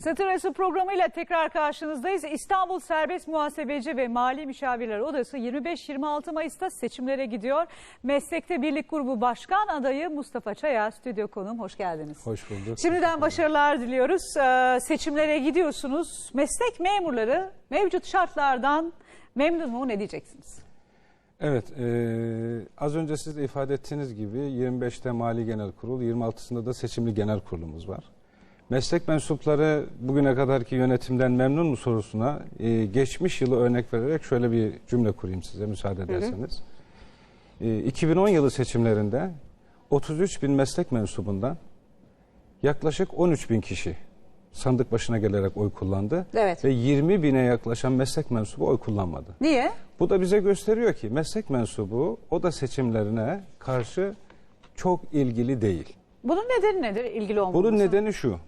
Satır Arası programıyla tekrar karşınızdayız. İstanbul Serbest Muhasebeci ve Mali Müşavirler Odası 25-26 Mayıs'ta seçimlere gidiyor. Meslekte Birlik Grubu Başkan adayı Mustafa Çaya stüdyo konuğum. Hoş geldiniz. Hoş bulduk. Şimdiden başarılar diliyoruz. Ee, seçimlere gidiyorsunuz. Meslek memurları mevcut şartlardan memnun mu ne diyeceksiniz? Evet, e, az önce siz de ifade ettiğiniz gibi 25'te Mali Genel Kurul, 26'sında da Seçimli Genel Kurulumuz var. Meslek mensupları bugüne kadarki yönetimden memnun mu sorusuna e, geçmiş yılı örnek vererek şöyle bir cümle kurayım size müsaade ederseniz. E, 2010 yılı seçimlerinde 33 bin meslek mensubundan yaklaşık 13 bin kişi sandık başına gelerek oy kullandı. Evet. Ve 20 bine yaklaşan meslek mensubu oy kullanmadı. Niye? Bu da bize gösteriyor ki meslek mensubu o da seçimlerine karşı çok ilgili değil. Bunun nedeni nedir ilgili olmaması? Bunun nedeni şu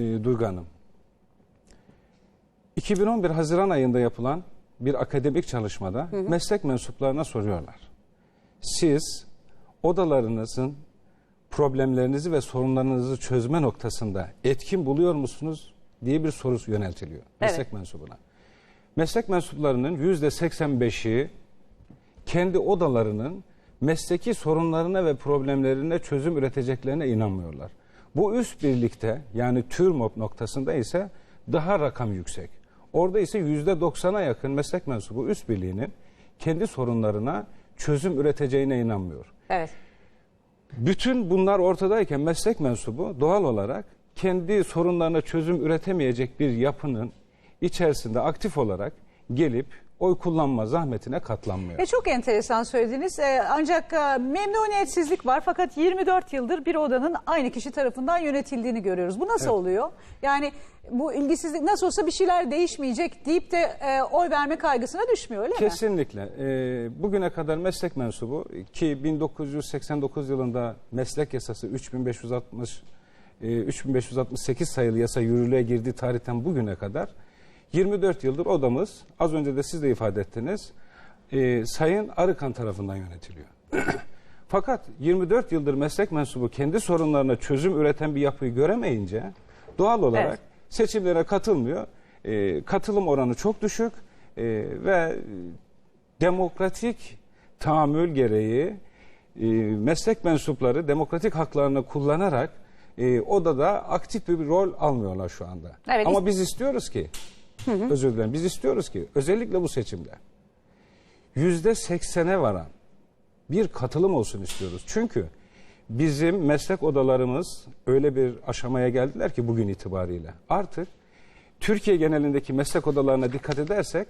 e, Duygu Hanım. 2011 Haziran ayında yapılan bir akademik çalışmada meslek mensuplarına soruyorlar. Siz odalarınızın problemlerinizi ve sorunlarınızı çözme noktasında etkin buluyor musunuz diye bir soru yöneltiliyor Evet. meslek mensubuna. Meslek mensuplarının yüzde 85'i kendi odalarının mesleki sorunlarına ve problemlerine çözüm üreteceklerine inanmıyorlar. Bu üst birlikte yani TÜRMOP noktasında ise daha rakam yüksek. Orada ise yüzde 90'a yakın meslek mensubu üst birliğinin kendi sorunlarına çözüm üreteceğine inanmıyor. Evet. Bütün bunlar ortadayken meslek mensubu doğal olarak kendi sorunlarına çözüm üretemeyecek bir yapının içerisinde aktif olarak gelip oy kullanma zahmetine katlanmıyor. E çok enteresan söylediniz. E, ancak e, memnuniyetsizlik var fakat 24 yıldır bir odanın aynı kişi tarafından yönetildiğini görüyoruz. Bu nasıl oluyor? Yani bu ilgisizlik nasıl olsa bir şeyler değişmeyecek deyip de e, oy verme kaygısına düşmüyor öyle mi? Kesinlikle. Ee, bugüne kadar meslek mensubu ki 1989 yılında meslek yasası 3560 e, 3568 sayılı yasa yürürlüğe girdiği tarihten bugüne kadar 24 yıldır odamız az önce de siz de ifade ettiniz e, Sayın Arıkan tarafından yönetiliyor. Fakat 24 yıldır meslek mensubu kendi sorunlarına çözüm üreten bir yapıyı göremeyince doğal olarak Evet. seçimlere katılmıyor. E, katılım oranı çok düşük e, ve demokratik tahammül gereği e, meslek mensupları demokratik haklarını kullanarak e, odada aktif bir rol almıyorlar şu anda. Evet, Ama biz istiyoruz ki, özür dilerim, biz istiyoruz ki özellikle bu seçimde yüzde seksene varan bir katılım olsun istiyoruz. Çünkü bizim meslek odalarımız öyle bir aşamaya geldiler ki bugün itibariyle. Artık Türkiye genelindeki meslek odalarına dikkat edersek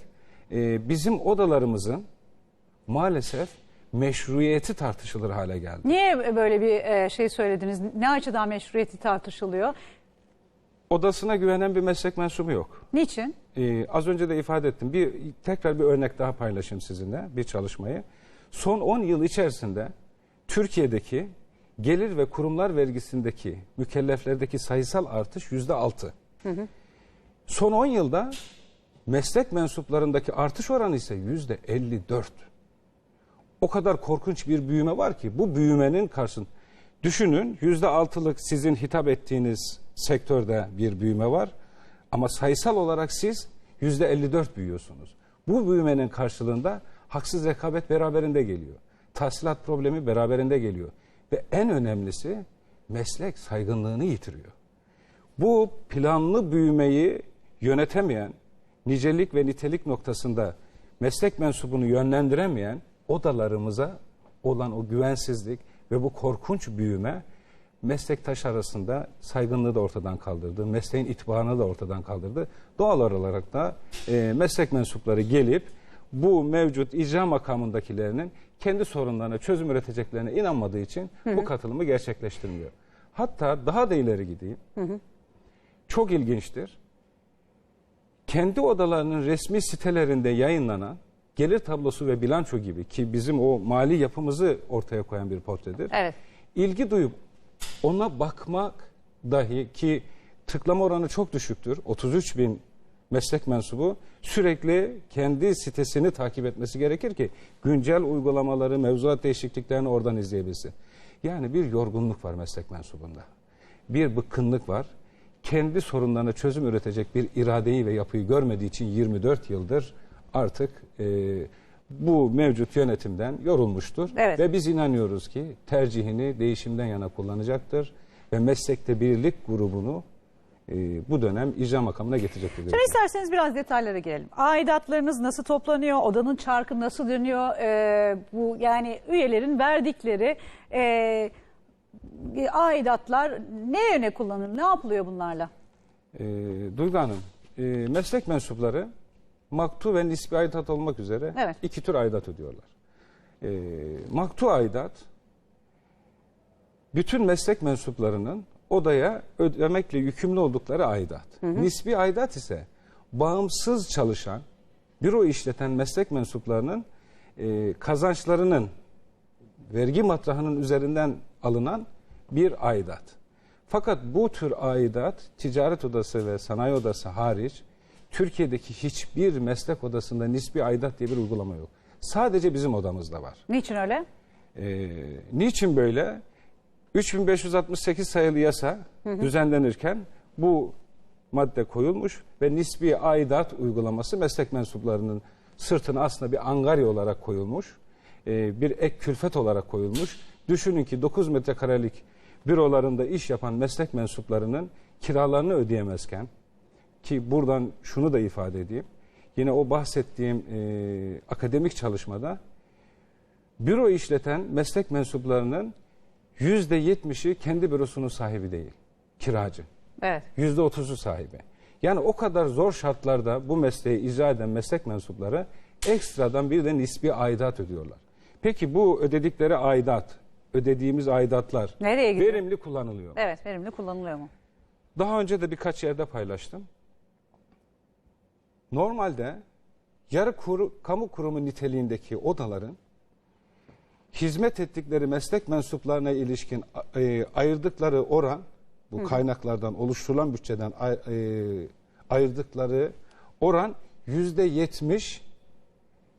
e, bizim odalarımızın maalesef meşruiyeti tartışılır hale geldi. Niye böyle bir e, şey söylediniz? Ne açıdan meşruiyeti tartışılıyor? Odasına güvenen bir meslek mensubu yok. Niçin? Ee, az önce de ifade ettim. Bir tekrar bir örnek daha paylaşayım sizinle bir çalışmayı. Son 10 yıl içerisinde Türkiye'deki gelir ve kurumlar vergisindeki mükelleflerdeki sayısal artış yüzde altı. Son 10 yılda meslek mensuplarındaki artış oranı ise yüzde 54. O kadar korkunç bir büyüme var ki bu büyümenin karşın düşünün yüzde altılık sizin hitap ettiğiniz sektörde bir büyüme var ama sayısal olarak siz yüzde 54 büyüyorsunuz. Bu büyümenin karşılığında haksız rekabet beraberinde geliyor. Tahsilat problemi beraberinde geliyor. Ve en önemlisi meslek saygınlığını yitiriyor. Bu planlı büyümeyi yönetemeyen, nicelik ve nitelik noktasında meslek mensubunu yönlendiremeyen odalarımıza olan o güvensizlik ve bu korkunç büyüme meslektaş arasında saygınlığı da ortadan kaldırdı. Mesleğin itibarını da ortadan kaldırdı. Doğal olarak da e, meslek mensupları gelip bu mevcut icra makamındakilerinin kendi sorunlarına çözüm üreteceklerine inanmadığı için bu katılımı gerçekleştirmiyor. Hatta daha da ileri gideyim. Çok ilginçtir. Kendi odalarının resmi sitelerinde yayınlanan gelir tablosu ve bilanço gibi ki bizim o mali yapımızı ortaya koyan bir portredir. Evet. İlgi duyup ona bakmak dahi ki tıklama oranı çok düşüktür. 33 bin meslek mensubu sürekli kendi sitesini takip etmesi gerekir ki güncel uygulamaları, mevzuat değişikliklerini oradan izleyebilsin. Yani bir yorgunluk var meslek mensubunda. Bir bıkkınlık var. Kendi sorunlarına çözüm üretecek bir iradeyi ve yapıyı görmediği için 24 yıldır artık e, bu mevcut yönetimden yorulmuştur. Evet. Ve biz inanıyoruz ki tercihini değişimden yana kullanacaktır ve meslekte birlik grubunu e, bu dönem icra makamına getirecektir. Şimdi isterseniz biraz detaylara gelelim. Aidatlarınız nasıl toplanıyor? Odanın çarkı nasıl dönüyor? Ee, bu yani üyelerin verdikleri e, aidatlar ne yöne kullanılır? Ne yapılıyor bunlarla? E, Duygu Hanım, e, meslek mensupları maktu ve nisbi aidat olmak üzere Evet. iki tür aidat ödüyorlar. E, maktu aidat bütün meslek mensuplarının odaya ödemekle yükümlü oldukları aidat. Nisbi aidat ise bağımsız çalışan, büro işleten meslek mensuplarının e, kazançlarının vergi matrahının üzerinden alınan bir aidat. Fakat bu tür aidat ticaret odası ve sanayi odası hariç Türkiye'deki hiçbir meslek odasında nisbi aidat diye bir uygulama yok. Sadece bizim odamızda var. Niçin öyle? Ee, niçin böyle? 3568 sayılı yasa düzenlenirken bu madde koyulmuş ve nisbi aidat uygulaması meslek mensuplarının sırtına aslında bir angarya olarak koyulmuş. Ee, bir ek külfet olarak koyulmuş. Düşünün ki 9 metrekarelik bürolarında iş yapan meslek mensuplarının kiralarını ödeyemezken ki buradan şunu da ifade edeyim. Yine o bahsettiğim e, akademik çalışmada büro işleten meslek mensuplarının yüzde yetmişi kendi bürosunun sahibi değil, kiracı. Evet. Yüzde otuzu sahibi. Yani o kadar zor şartlarda bu mesleği icra eden meslek mensupları ekstradan bir de nisbi aidat ödüyorlar. Peki bu ödedikleri aidat, ödediğimiz aidatlar Nereye gidiyor? verimli kullanılıyor. mu? Evet, verimli kullanılıyor mu? Daha önce de birkaç yerde paylaştım. Normalde yarı kuru, kamu kurumu niteliğindeki odaların hizmet ettikleri meslek mensuplarına ilişkin e, ayırdıkları oran, bu kaynaklardan oluşturulan bütçeden ay- e, ayırdıkları oran yüzde yetmiş,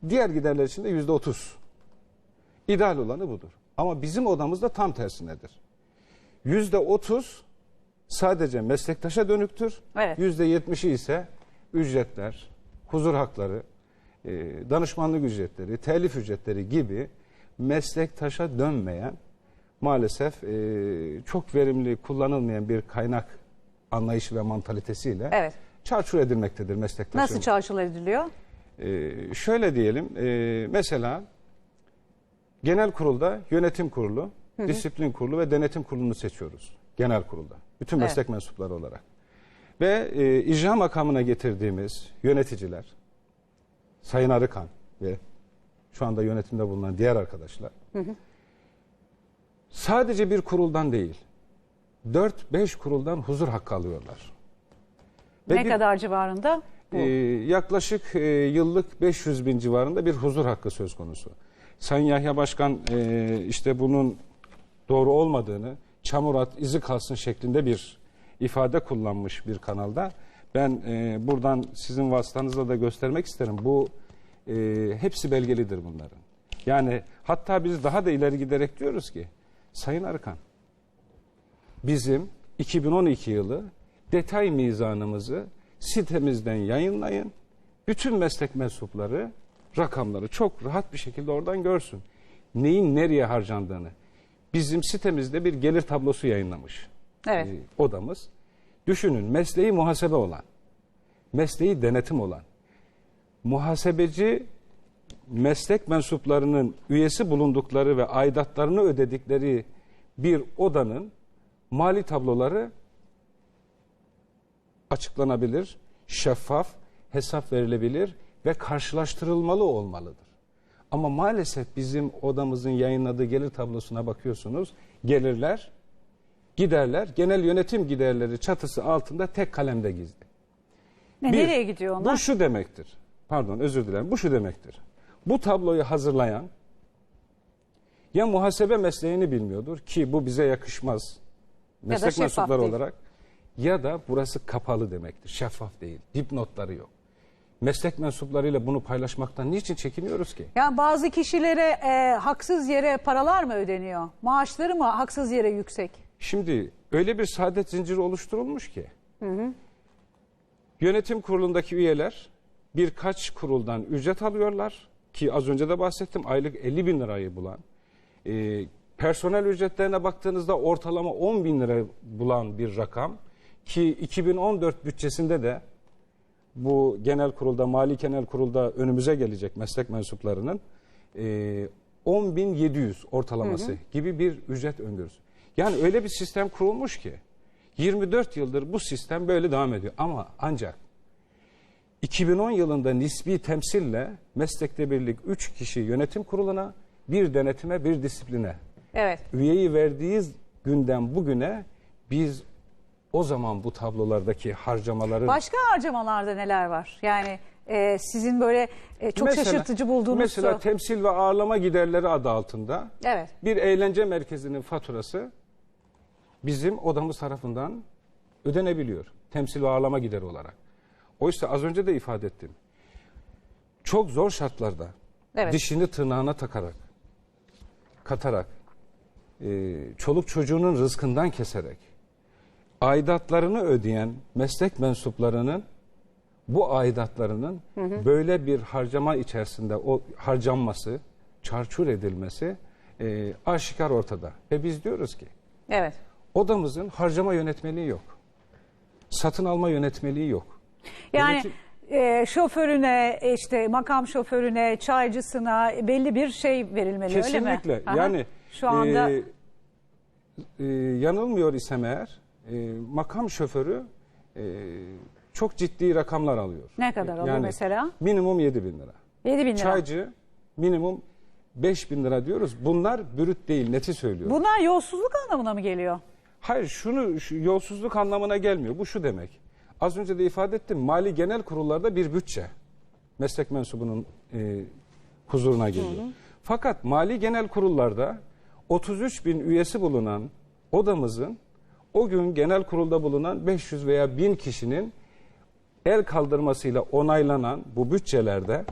diğer giderler için de yüzde otuz. İdeal olanı budur. Ama bizim odamızda tam tersinedir. Yüzde otuz sadece meslektaşa dönüktür. Evet. Yüzde yetmişi ise ücretler, huzur hakları, e, danışmanlık ücretleri, telif ücretleri gibi meslektaşa dönmeyen maalesef e, çok verimli kullanılmayan bir kaynak anlayışı ve mantalitesiyle Evet. çarçur edilmektedir meslektaşın. Nasıl çarşılar ediliyor? Ee, şöyle diyelim, e, mesela genel kurulda yönetim kurulu, disiplin kurulu ve denetim kurulunu seçiyoruz. Genel kurulda. Bütün Evet. meslek mensupları olarak. Ve e, icra makamına getirdiğimiz yöneticiler, Sayın Arıkan ve şu anda yönetimde bulunan diğer arkadaşlar, sadece bir kuruldan değil, 4-5 kuruldan huzur hakkı alıyorlar. Ve ne bir- kadar civarında? Bu. ee, yaklaşık e, yıllık 500 bin civarında bir huzur hakkı söz konusu. Sayın Yahya Başkan e, işte bunun doğru olmadığını, çamur at izi kalsın şeklinde bir ifade kullanmış bir kanalda. Ben e, buradan sizin vasıtanızla da göstermek isterim. Bu e, hepsi belgelidir bunların. Yani hatta biz daha da ileri giderek diyoruz ki Sayın Arkan bizim 2012 yılı detay mizanımızı sitemizden yayınlayın. Bütün meslek mensupları rakamları çok rahat bir şekilde oradan görsün. Neyin nereye harcandığını. Bizim sitemizde bir gelir tablosu yayınlamış Evet. e, odamız. Düşünün mesleği muhasebe olan, mesleği denetim olan, muhasebeci meslek mensuplarının üyesi bulundukları ve aidatlarını ödedikleri bir odanın mali tabloları açıklanabilir, şeffaf, hesap verilebilir ve karşılaştırılmalı olmalıdır. Ama maalesef bizim odamızın yayınladığı gelir tablosuna bakıyorsunuz. Gelirler, giderler, genel yönetim giderleri çatısı altında tek kalemde gizli. Ne, Bir, nereye gidiyor onlar? Bu şu demektir. Pardon özür dilerim. Bu şu demektir. Bu tabloyu hazırlayan ya muhasebe mesleğini bilmiyordur ki bu bize yakışmaz. Meslek şeffaf mensupları değil. olarak. ya da burası kapalı demektir. Şeffaf değil. Dipnotları yok. Meslek mensuplarıyla bunu paylaşmaktan niçin çekiniyoruz ki? Yani bazı kişilere e, haksız yere paralar mı ödeniyor? Maaşları mı haksız yere yüksek? Şimdi öyle bir saadet zinciri oluşturulmuş ki. Yönetim kurulundaki üyeler birkaç kuruldan ücret alıyorlar ki az önce de bahsettim aylık 50 bin lirayı bulan. e, personel ücretlerine baktığınızda ortalama 10 bin lira bulan bir rakam ki 2014 bütçesinde de bu genel kurulda, mali genel kurulda önümüze gelecek meslek mensuplarının e, 10.700 ortalaması gibi bir ücret öngörüsü. Yani öyle bir sistem kurulmuş ki 24 yıldır bu sistem böyle devam ediyor. Ama ancak 2010 yılında nisbi temsille meslekte birlik 3 kişi yönetim kuruluna, bir denetime, bir disipline Evet. üyeyi verdiği günden bugüne biz o zaman bu tablolardaki harcamaların Başka harcamalarda neler var? Yani e, sizin böyle e, çok Mesela- şaşırtıcı bulduğunuz... Mesela temsil ve ağırlama giderleri adı altında Evet. bir eğlence merkezinin faturası bizim odamız tarafından ödenebiliyor. Temsil ve ağırlama gideri olarak. Oysa az önce de ifade ettim. Çok zor şartlarda Evet. dişini tırnağına takarak, katarak, e, çoluk çocuğunun rızkından keserek, aidatlarını ödeyen meslek mensuplarının bu aidatlarının böyle bir harcama içerisinde o harcanması, çarçur edilmesi e, aşikar ortada. Ve biz diyoruz ki Evet. Odamızın harcama yönetmeliği yok. Satın alma yönetmeliği yok. Yani Yönetim- e, şoförüne, işte makam şoförüne, çaycısına belli bir şey verilmeli öyle mi? Kesinlikle. Aha. Yani şu anda e, e, yanılmıyor isem eğer e, makam şoförü e, çok ciddi rakamlar alıyor. ne kadar alıyor Yani mesela? Minimum 7 bin lira. 7 bin lira. Çaycı minimum 5 bin lira diyoruz. Bunlar bürüt değil, neti söylüyorum. Bunlar yolsuzluk anlamına mı geliyor? Hayır, şunu şu, yolsuzluk anlamına gelmiyor. Bu şu demek. Az önce de ifade ettim. Mali genel kurullarda bir bütçe meslek mensubunun e, huzuruna geliyor. Fakat mali genel kurullarda 33 bin üyesi bulunan odamızın o gün genel kurulda bulunan 500 veya 1000 kişinin el kaldırmasıyla onaylanan bu bütçelerde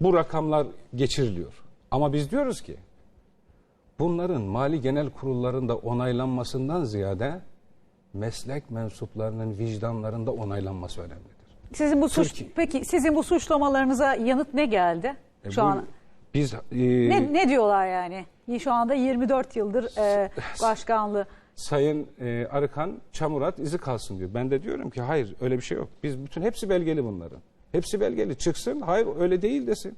bu rakamlar geçiriliyor. Ama biz diyoruz ki bunların mali genel kurullarında onaylanmasından ziyade meslek mensuplarının vicdanlarında onaylanması önemlidir. Sizin bu suç Türkiye- peki sizin bu suçlamalarınıza yanıt ne geldi? E Şu bu- an biz e, ne ne diyorlar yani? Şu anda 24 yıldır e, başkanlığı. Sayın e, Arıkan Çamurat izi kalsın diyor. Ben de diyorum ki hayır öyle bir şey yok. Biz bütün hepsi belgeli bunların. Hepsi belgeli. Çıksın hayır öyle değil desin.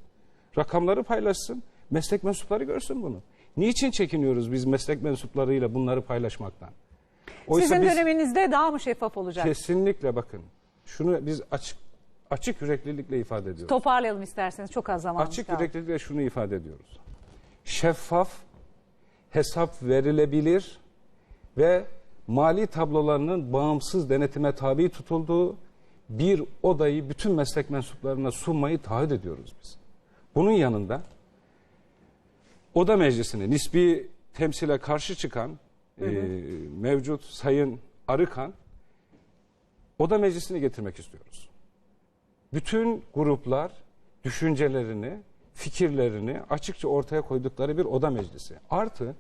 Rakamları paylaşsın. Meslek mensupları görsün bunu. Niçin çekiniyoruz biz meslek mensuplarıyla bunları paylaşmaktan? Oysa Sizin biz döneminizde daha mı şeffaf olacak? kesinlikle bakın. Şunu biz açık açık yüreklilikle ifade ediyoruz. Toparlayalım isterseniz çok az zamanımız Açık kaldı. yüreklilikle şunu ifade ediyoruz. Şeffaf, hesap verilebilir ve mali tablolarının bağımsız denetime tabi tutulduğu bir odayı bütün meslek mensuplarına sunmayı taahhüt ediyoruz biz. Bunun yanında oda meclisine nispi temsile karşı çıkan e, mevcut Sayın Arıkan oda meclisine getirmek istiyoruz bütün gruplar düşüncelerini, fikirlerini açıkça ortaya koydukları bir oda meclisi. Artı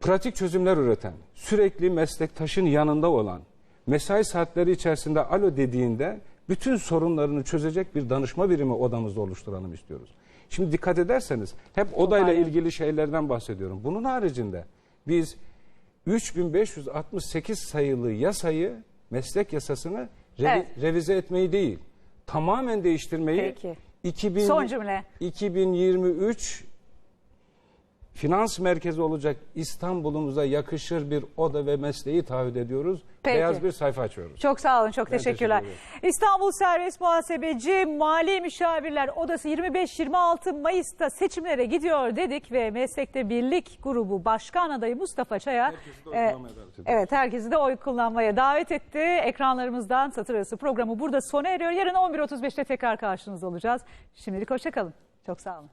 pratik çözümler üreten, sürekli meslektaşın yanında olan, mesai saatleri içerisinde alo dediğinde bütün sorunlarını çözecek bir danışma birimi odamızda oluşturalım istiyoruz. Şimdi dikkat ederseniz hep odayla ilgili şeylerden bahsediyorum. Bunun haricinde biz 3568 sayılı yasayı, meslek yasasını revi- Evet. revize etmeyi değil, tamamen değiştirmeyi Peki. 2000, Son cümle. 2023 finans merkezi olacak İstanbul'umuza yakışır bir oda ve mesleği taahhüt ediyoruz. Peki. Beyaz bir sayfa açıyoruz. Çok sağ olun, çok Ben teşekkürler. teşekkür İstanbul Serbest Muhasebeci Mali Müşavirler Odası 25-26 Mayıs'ta seçimlere gidiyor dedik ve Meslekte Birlik Grubu Başkan Adayı Mustafa Çaya e, evet herkesi de oy kullanmaya davet etti. Ekranlarımızdan satır arası programı burada sona eriyor. Yarın 11.35'te tekrar karşınızda olacağız. Şimdilik hoşçakalın. Çok sağ olun.